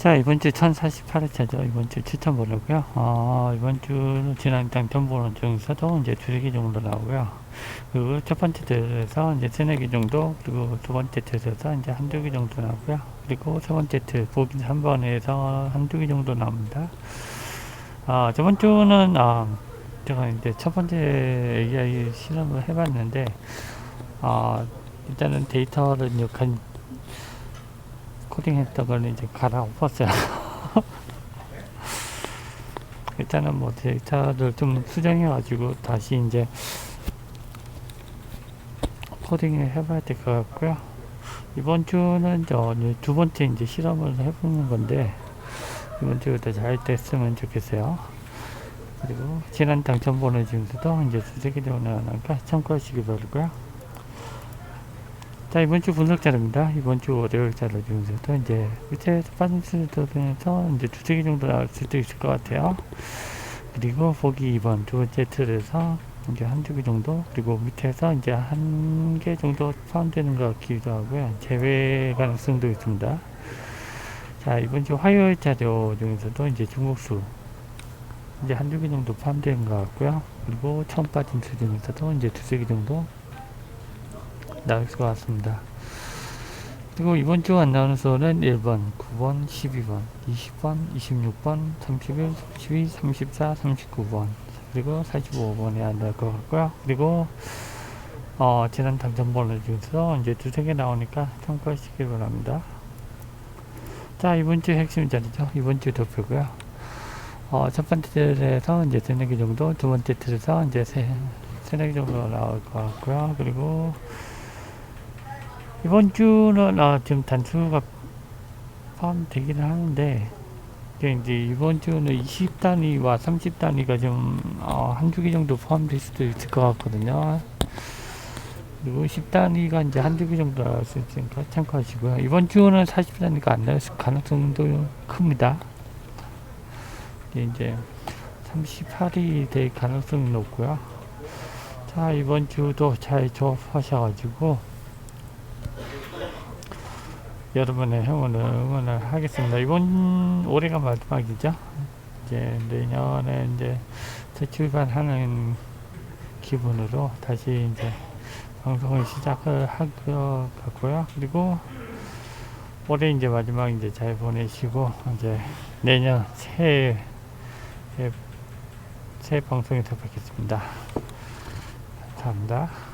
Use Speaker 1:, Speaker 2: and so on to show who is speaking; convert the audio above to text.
Speaker 1: 자, 이번 주 1048회차죠. 이번 주 추천 번호고요. 어, 이번 주 지난 번호 중에서도 이제 개 정도 나오고요. 그리고 첫 번째 틀에서 이제 세네 개 정도, 그리고 두 번째 틀에서 이제 한두 개 정도 나오고요. 그리고 세 번째 틀, 보기 3번에서 한두 개 정도 나옵니다. 아, 저번 주는, 아, 제가 이제 첫 번째 AI 실험을 해봤는데, 아, 일단은 데이터를 간, 코딩했던 걸 이제 갈아엎었어요. 일단은 뭐 데이터를 좀 수정해가지고 다시 이제 코딩을 해봐야 될 것 같고요. 이번 주는 저 이제 두 번째 이제 실험을 해보는 건데 이번 주도 잘 됐으면 좋겠어요. 그리고 지난 당첨 번호 중에서도 이제 개 정도 나니까 참고하시기 바라고요. 자 이번 주 분석 자료입니다. 이번 주 월요일 자료 중에서도 이제 밑에 빠진 수들에서 이제 두세 개 정도 나올 수도 있을 것 같아요. 그리고 보기 2번 두 번째 틀에서 이제 한두 개 정도 그리고 밑에서 이제 한 개 정도 포함되는 것 같기도 하고요. 제외 가능성도 있습니다. 자 이번 주 화요일 자료 중에서도 이제 중국수 이제 한두 개 정도 포함되는 것 같고요. 그리고 처음 빠진 수 중에서도 이제 두세 개 정도 나올 것 같습니다. 그리고 이번 주 안 나오는 수는 1번, 9번, 12번, 20번, 26번, 31, 32, 34, 39번, 그리고 45번에 안 나올 것 같고요. 그리고 어, 지난 당첨 번호 중에서 이제 두세 개 나오니까 참고하시기 바랍니다. 자, 이번 주 핵심 자리죠. 이번 주 도표고요. 어, 첫 번째 틀에서 이제 세네 개 정도, 두 번째 틀에서 이제 세, 세네 개 정도 나올 것 같고요. 그리고 이번 주는 아, 지금 단수가 포함되기는 하는데 이제 이번 주는 20단위와 30단위가 좀 어, 개 정도 포함될 수도 있을 것 같거든요. 그리고 10단위가 이제 한두 개 정도 수 있으니까 참고하시고요. 이번 주는 40단위가 안 나올 가능성도 큽니다. 이제 38이 될 가능성이 높고요. 자, 이번 주도 잘 조합하셔가지고 여러분의 행운을 응원을 하겠습니다. 이번 올해가 마지막이죠. 이제 내년에 이제 재출발하는 기분으로 다시 이제 방송을 시작을 할 것 같고요. 그리고 올해 이제 마지막 이제 잘 보내시고 이제 내년 새해 새, 새 방송에서 뵙겠습니다. 감사합니다.